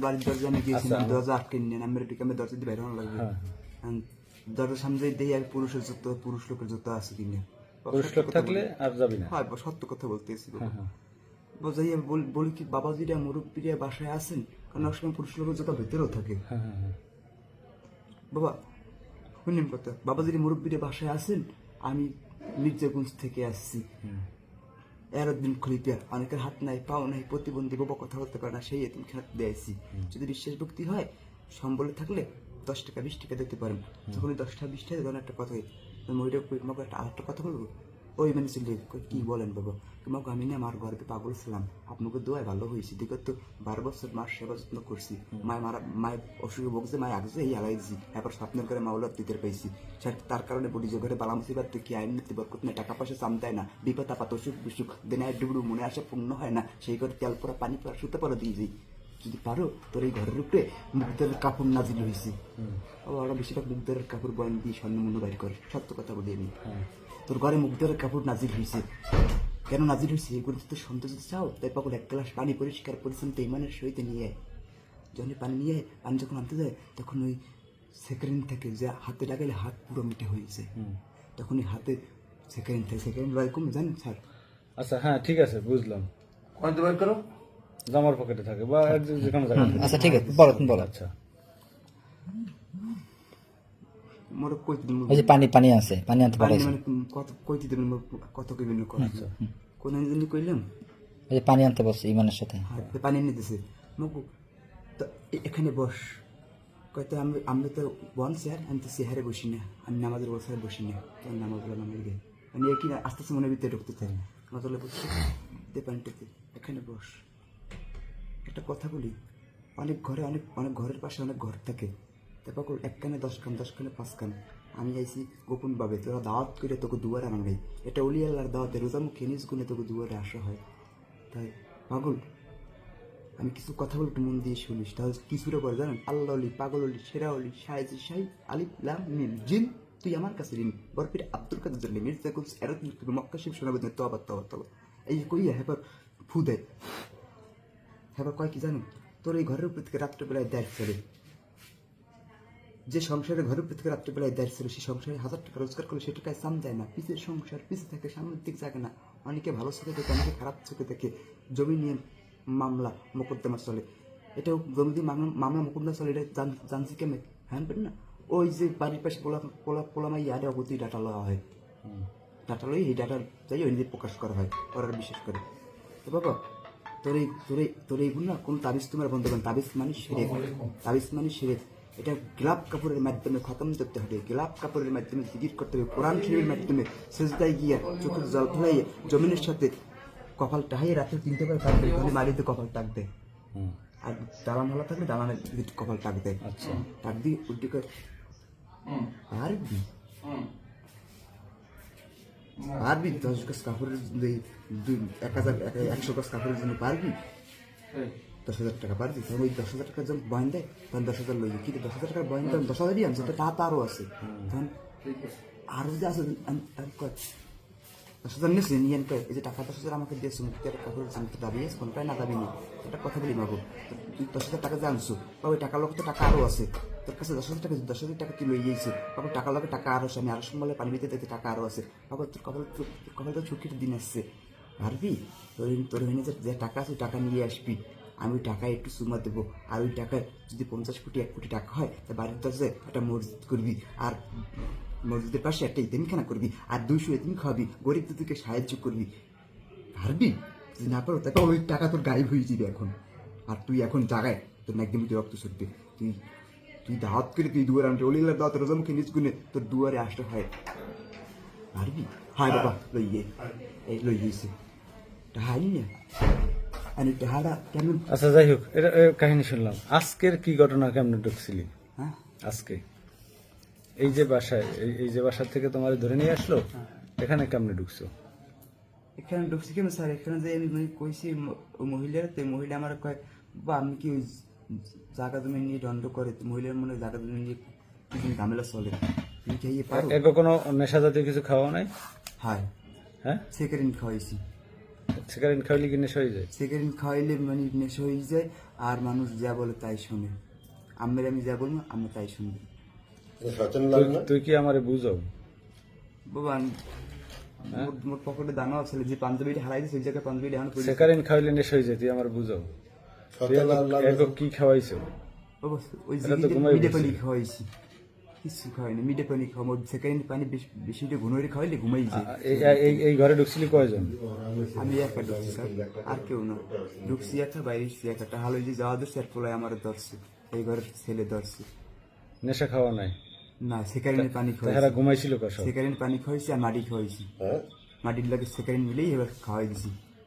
বাড়ির দরজা আমি গিয়েছিলাম আচ্ছা, দরজা আটকে নিয়ে আমি টিকে আমি দরজা দিয়ে বাইরে লাগবে। হ্যাঁ। দরজার সামনে দিয়ে আর পুরুষের জুতো পুরুষ লোকের জুতো আছে কিনে পুরুষ লোক থাকলে আর যাবি না। হ্যাঁ সত্য কথা বলতেছি হ্যাঁ হ্যাঁ। বোঝাইয়া বল- কি বাবাজিরা মুরব্বীরা বাসায় আছেন? কারণ অনেক সময় পুরুষ লোকের জুতো ভেতরেও থাকে। বাবা শুনেন কথা। বাবাজির মুরব্বীরা বাসায় আছেন? আমি মির্জাগঞ্জ থেকে আসছি। এরদিন খলিপিয়া অনেকের হাত নাই পাও নাই প্রতিবন্ধী বাবা কথা বলতে পারে না সেই এতিম খেলা দিয়েছি যদি বিশ্বাস ভক্তি হয় সম্বলে থাকলে দশ টাকা বিশ টাকা দিতে পারেন। যখন দশটা বিশ টাকা ধরেন একটা কথা মহিলা আমাকে একটা আরেকটা কথা বলব? ওই মানে ছিল কি বলেন বাবা? তোমাকে আমি না আমার গর্বে পাগল ছিলাম। আপনাকে দোয়ায় ভালো হয়েছি। বিগত বারো বছর মার সেবা যত্ন করছি। মায় মারা মায়ের অসুখে ভোগছে, মায় আগছে এই হালাইছি এবার স্বপ্নের করে মাওলার দিতে পাইছি। তার কারণে বলি, যে ঘরে বালামসিবার তুই কি আইন নিতে বরকত নেই? টাকা পয়সা চাম দেয় না। বিপদ আপাত অসুখ বিসুখ, দিনায় ডুবড়ু মনে আসে, পূর্ণ হয় না। সেই ঘরে তেল পরা পানি পরা শুতে পরা দিয়ে যাই। যদি পারো তোর এই ঘরের উপরে মুগ্ধের কাপড় নাজিল হয়েছে আবার ওরা বেশিরভাগ মুগ্ধের কাপড় বয়ান দিয়ে স্বর্ণ মনে বাইর করে। সত্য কথা বলি আমি হ্যাঁ। তোর ঘরে মুগ্ধের কাপড় নাজিল হয়েছে কেন নাজিল হয়েছে এগুলো তো সন্তোষ চাও তাই পাগল এক গ্লাস পানি পরিষ্কার পরিচ্ছন্ন ইমানের সহিত নিয়ে আয়। যখন পানি নিয়ে আয়, পানি যখন আনতে যায় তখন ওই সেকেন্ড থেকে যে হাতে লাগাইলে হাত পুরো মিটে হয়েছে তখন ওই হাতে সেকেন্ড থেকে সেকেন্ড রয় কমে জানেন স্যার? আচ্ছা হ্যাঁ ঠিক আছে বুঝলাম। বের করো। জামার পকেটে থাকে বা এক যে- যে কোনো জায়গায়। আচ্ছা ঠিক আছে বলো তুমি বলো। আচ্ছা। মোর কইতে দিন ওই যে পানি পানি আছে পানি আনতে পাঠাইছি। মানে কত কত কইবেন কথা কোন দিন কইলাম? ওই যে পানি আনতে বলছে ইমানের সাথে। হ্যাঁ পানি এনে দিছে। মকু এখানে বস। কয়তো আমি আমরা তো বন স্যার আমি তো চেহারে বসি না। আমি নামাজের বসায় বসি না। কেন নামাজ বলে নামের গে মানে কি আস্তে আস্তে মনের ভিতরে ঢুকতে চাই নামাজ বসছি পানিটাতে এখানে বস। একটা কথা বলি? অনেক ঘরে অনেক অনেক ঘরের পাশে অনেক ঘর থাকে। তারপর এক কানে দশ কান, দশ কানে পাঁচ কান। আমি আইছি গোপন ভাবে তোরা দাওয়াত করে তোকে দুয়ারে আনাই এটা অলি আল্লাহর দাওয়াতে, রোজামুখ খেনিস গুনে তোকে দুয়ারে আসা হয়। তাই, পাগল, আমি কিছু কথা বলে একটু মন দিয়ে শুনিস। তাহলে কিছুটা করে জানেন? আল্লাহ অলি, পাগল অলি, সেরা অলি সাহেজি শাহি আলিফ, লাম, মিম, জিন। তুই আমার কাছে ঋণ। বরফির আব্দুল কাদের জন্য মির্জা কুলস মক্কা শিব শোনাবে তো আবার তো আবার এই যে কইয়া হেবার ফু দেয় হেবার কয় কি জানো? তোর এই ঘরের উপর থেকে রাত্রেবেলায় দেয় চলে যে সংসারে ঘরের উপর থেকে রাত্রেবেলায় দেয় ছিল সেই সংসারে হাজার টাকা রোজগার করলে সে টাকায় সাম যায় না। পিছের সংসার পিছে থাকে সামনের দিক জাগে না। অনেকে ভালো চোখে দেখে অনেকে খারাপ চোখে দেখে। জমি নিয়ে মামলা মোকদ্দমা চলে। এটাও জমি দিয়ে মামলা মামলা মোকদ্দমা চলে এটা জান- জানছি কেমন? হ্যাঁ না। ওই যে বাড়ির পাশে পোলা পোলা পোলামাই আরে অগতি ডাটা লওয়া হয়। ডাটা লই এই ডাটা যাই ওই প্রকাশ করা হয় ওরা বিশেষ করে। তো বাবা তোর এই তোর এই তোর এইগুলো না কোন তাবিজ তোমার বন্ধ করেন তাবিজ মানে সেরে তাবিজ মানে সেরে এটা গোলাপ কাপড়ের মাধ্যমে খতম করতে হবে। গোলাপ কাপড়ের মাধ্যমে জিকির করতে হবে। কোরআন শরীরের মাধ্যমে সেজদায় গিয়া চোখের জল ফেলাইয়ে জমিনের সাথে কপাল টাহাইয়ে রাতে তিনটে করে কাটবে তাহলে মাটিতে কপাল টাক দেয় আর দালান ভালো থাকলে দালানের কপাল টাক দেয় আচ্ছা। টাক দিয়ে উল্টি করে। পারবি পারবি? দশ গাছ কাপড়ের দুই- এক হাজার একশো গাছ কাপড়ের জন্য পারবি? দশ হাজার টাকা পারবি? তখন ওই দশ হাজার টাকা যখন বয়ন দেয় তখন দশ হাজার লইবি কিন্তু দশ হাজার টাকা বয়ন তখন দশ হাজারই আনছে। তো তা তারও আছে। তখন আরও যদি আছে আমি- আমি কয়, দশ হাজার নিয়ে আনতে এই যে টাকা দশ হাজার আমাকে দিয়েছ মুক্তি একটা কাপড়ের জন্য দাবি কোনটাই না দাবি নেই। একটা কথা বলি তুই দশ হাজার টাকা যে আনছো বা ওই টাকার লোক তো টাকা আরও আছে। তোর কাছে দশ হাজার টাকা দশ হাজার টাকা তুই লই গিয়েছে বাবু টাকা লোকে টাকা আরও আছে আমি আরও সম্বলে পানি দিতে দিতে টাকা আরও আছে। বাবা তোর কপাল তোর কপাল তো ছুটির দিন আসছে। পারবি? তোর তোর হইনে যে যে টাকা আছে টাকা নিয়ে আসবি। আমি ওই টাকায় একটু সুমা দেবো। আর ওই টাকায় যদি পঞ্চাশ কোটি এক কোটি টাকা হয় তা বাড়ির দশে একটা মসজিদ করবি। আর মসজিদের পাশে একটা ইতিমখানা করবি আর দুইশো ইতিম খাওয়াবি গরিব দুদিকে সাহায্য করবি। পারবি? যদি না পারো তাকে ওই টাকা তোর গায়েব হয়ে যাবে এখন। আর তুই এখন জাগায় তোর না তুই রক্ত সরবে তুই তুই দাওয়াত করে তুই দুয়ারে আনতে ওলিলার দাওয়াত রোজামুখে নিজ গুনে তোর দুয়ারে আসতে হয়। পারবি? হায় বাবা লইয়ে এই লই গেছে। হাই না। আমি টাহারা কেমন? আচ্ছা যাই হোক এটা কাহিনী শুনলাম। আজকের কি ঘটনা কেমন ঢুকছিলি? হ্যাঁ? আজকে? এই যে বাসায় এই- যে বাসা থেকে তোমার ধরে নিয়ে আসলো? এখানে কেমনে ঢুকছো? এখানে ঢুকছি কেন স্যার? এখানে যে আমি মানে কইছি মহিলার তো মহিলা আমার কয় বা আমি কি ওই জায়গা জমি নিয়ে দণ্ড করে তো মহিলার মনে হয় জায়গা জমি নিয়ে কিছু ঝামেলা চলে? তুমি কি ইয়ে পারো? একে কোনো নেশা জাতীয় কিছু খাওয়া নাই? হাই হ্যাঁ? সেকেন্ড খাওয়াইছি। সিগারেট খাইলে কি নেশা হয়ে যায়? সিগারেট খাওয়াইলে মানে নেশা হয়ে যায় আর মানুষ যা বলে তাই শোনে। আমের আমি যা বলব আমি তাই শুনব। সচেতন লাগে না তুই- কি আমারে বুঝো বাবা আমি- মোর মোর পকেটে দানা আছে যে পাঞ্জাবিটা হারাই দিছে ওই জায়গায় পাঞ্জাবিটা এখন পড়ে খাইলে নেশা হয়ে যায় তুই আমার বুঝো তুই সচেতন কি খাওয়াইছো? বাবা ওই বসে। পানি খাওয়াইছি। কিছু খাওয়াইনি মিডে পানি খাওয়া। সেকেন্ড পানি বেশি বেশিটা ঘুনোরে খাওয়াইলে ঘুমাই যায়। এই- এই- এই ঘরে ঢুকছিলি কয়জন? আমি একা ঢুকছি স্যার। আর কেউ না। ঢুকছি একটা বাইরে একটা হালো যে যাওয়া ধরছে আর পোলায় আমার ধরছে। এই ঘরের ছেলে ধরছে। নেশা খাওয়া নাই? না সেকারিনের পানি তাহারা খাওয়াইছি ঘুমাইছিল কসব সেকারিন পানি খাওয়াইছি আর মাটি খাওয়াইছি হ্যাঁ। মাটির লাগে সেকারিন মিলেই এবার খাওয়াই দিছি